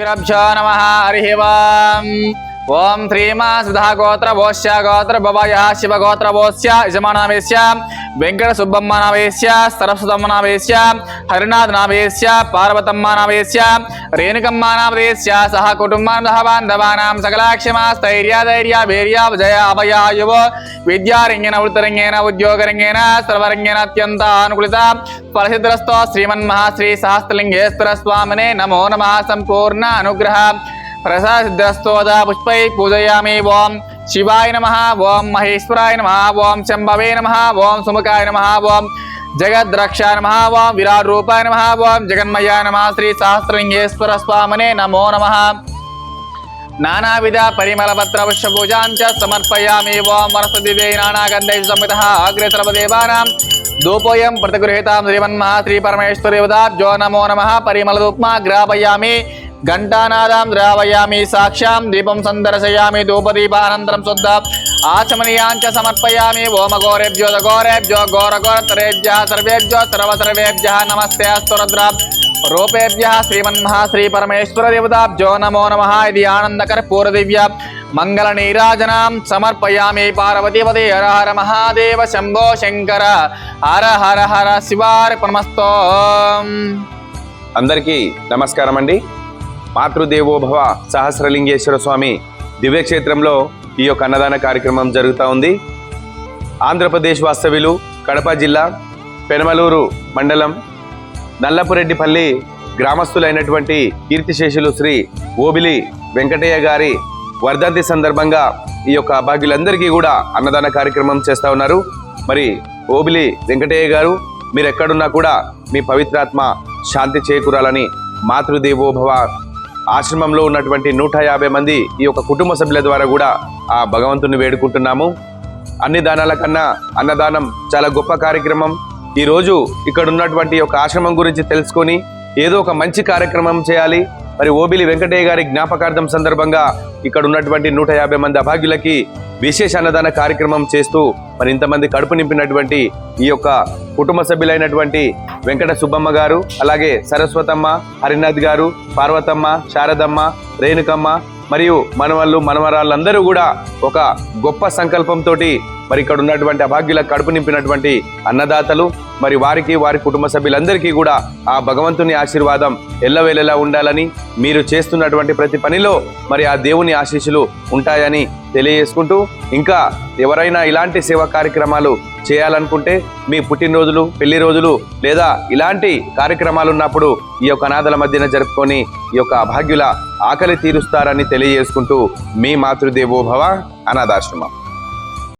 श्रीगुरभ्यो नम, हरिः ओम्। ॐ श्रीमा सुधा गोत्र भोष्य गोत्र भवय शिव गोत्र भोष्य यजमानामेष्याम् వెంకట సుబ్బమ్మ నావేశ్య సరస్వతమ్మ నావేశ్య హరినాథ్ నావేశ్య పార్వతమ్మ నావేశ్య రేణుకమ్మ నావేశ్య సహ కుటుంబం సహ బాంధవానాం సకలాక్షమా స్థైర్య ధైర్య వీర్య విజయ అభయాయువ విద్యారంగేన వృత్తరంగేన ఉద్యోగరంగేన సర్వరంగేన అత్యంత అనుకూలిత ఫలసిద్రస్తో శ్రీమన్మహాశ్రీ సహస్రలింగేశ్వర స్వామినే నమో నమ సంపూర్ణ అనుగ్రహ ప్రసాదిద్రస్తోదా పుష్పై పూజయామి ఓం శివాయ నమ ఓం మహేశ్వరాయ నమ ఓం శంభవే నమ ఓం సుముఖాయ నమ ఓం జగద్రక్షాయ నమ ఓం విరాట్ రూపాయ నమ ఓం జగన్మయాయ నమ శ్రీ సహస్రలింగేశ్వర స్వామనే నమో నమ. నానావిధ పరిమళపత్ర పుష్పూజాంచ సమర్పయామి ఓం వరసదివే నానాగంధై సమిత అగ్రే దూపోయం ధూపోయం ప్రతిగృహీతాం శ్రీమన్మహా శ్రీ పరమేశ్వరి ఉదాబ్జో నమో నమ పరిమళ పరిమళదూప్మా గ్రాపయామి. ఘంటానాదాం ద్రావయామి సాక్ష్యాం దీపం సందర్శయామి ధూపదీపానంతరం శుద్ధ ఆచమనీయాంచ సమర్పయామి ఓమ గోరేభ్యో గోరేభ్యో ఘోర ఘోరఘోరతరేభ్య సర్వేభ్యో సర్వసర్వేభ్య నమస్తే అస్తురద్ర రూపేభ్య శ్రీమన్మహా శ్రీ పరమేశ్వర దేవతాభ్యో నమో నమ ఇది ఆనందకర పూర్వదివ్య మంగళ నీరాజనాం సమర్పయామి పార్వతీపతి హర హర మహాదేవ శంభో శంకర హర హర హర శివార్పణమస్తో. అందరికీ నమస్కారం అండి మాతృదేవోభవ సహస్రలింగేశ్వర స్వామి దివ్యక్షేత్రంలో ఈ యొక్క అన్నదాన కార్యక్రమం జరుగుతూ ఉంది. ఆంధ్రప్రదేశ్ వాస్తవ్యులు కడప జిల్లా పెనమలూరు మండలం నల్లపురెడ్డిపల్లి గ్రామస్తులైనటువంటి కీర్తిశేషులు శ్రీ ఓబిలి వెంకటయ్య గారి వర్ధంతి సందర్భంగా ఈ యొక్క అభాగ్యులందరికీ కూడా అన్నదాన కార్యక్రమం చేస్తూ ఉన్నారు. మరి ఓబిలి వెంకటయ్య గారు మీరు ఎక్కడున్నా కూడా మీ పవిత్రాత్మ శాంతి చేకూరాలని మాతృదేవోభవ ఆశ్రమంలో ఉన్నటువంటి నూట యాభై మంది ఈ యొక్క కుటుంబ సభ్యుల ద్వారా కూడా ఆ భగవంతుని వేడుకుంటున్నాము. అన్ని దానాల కన్నా అన్నదానం చాలా గొప్ప కార్యక్రమం. ఈ రోజు ఇక్కడ ఉన్నటువంటి ఒక ఆశ్రమం గురించి తెలుసుకొని ఏదో ఒక మంచి కార్యక్రమం చేయాలి. మరి ఓబిలి వెంకటయ్య గారి జ్ఞాపకార్థం సందర్భంగా ఇక్కడ ఉన్నటువంటి నూట యాభై మంది అభాగ్యులకి విశేష అన్నదాన కార్యక్రమం చేస్తూ మరి ఇంతమంది కడుపు నింపినటువంటి ఈ యొక్క కుటుంబ సభ్యులైనటువంటి వెంకట సుబ్బమ్మ గారు అలాగే సరస్వతమ్మ హరినాథ్ గారు పార్వతమ్మ శారదమ్మ రేణుకమ్మ మరియు మనవళ్ళు మనవరాళ్ళందరూ కూడా ఒక గొప్ప సంకల్పంతో మరి ఇక్కడ ఉన్నటువంటి అభాగ్యుల కడుపు నింపినటువంటి అన్నదాతలు మరి వారికి వారి కుటుంబ సభ్యులందరికీ కూడా ఆ భగవంతుని ఆశీర్వాదం ఎల్లవేళలా ఉండాలని మీరు చేస్తున్నటువంటి ప్రతి పనిలో మరి ఆ దేవుని ఆశీస్సులు ఉంటాయని తెలియజేసుకుంటూ ఇంకా ఎవరైనా ఇలాంటి సేవా కార్యక్రమాలు చేయాలనుకుంటే మీ పుట్టినరోజులు పెళ్ళి రోజులు లేదా ఇలాంటి కార్యక్రమాలు ఉన్నప్పుడు ఈ యొక్క అనాథల మధ్యన జరుపుకొని ఈ యొక్క అభాగ్యుల ఆకలి తీరుస్తారని తెలియజేసుకుంటూ మీ మాతృదేవోభవ అనాథాశ్రమం.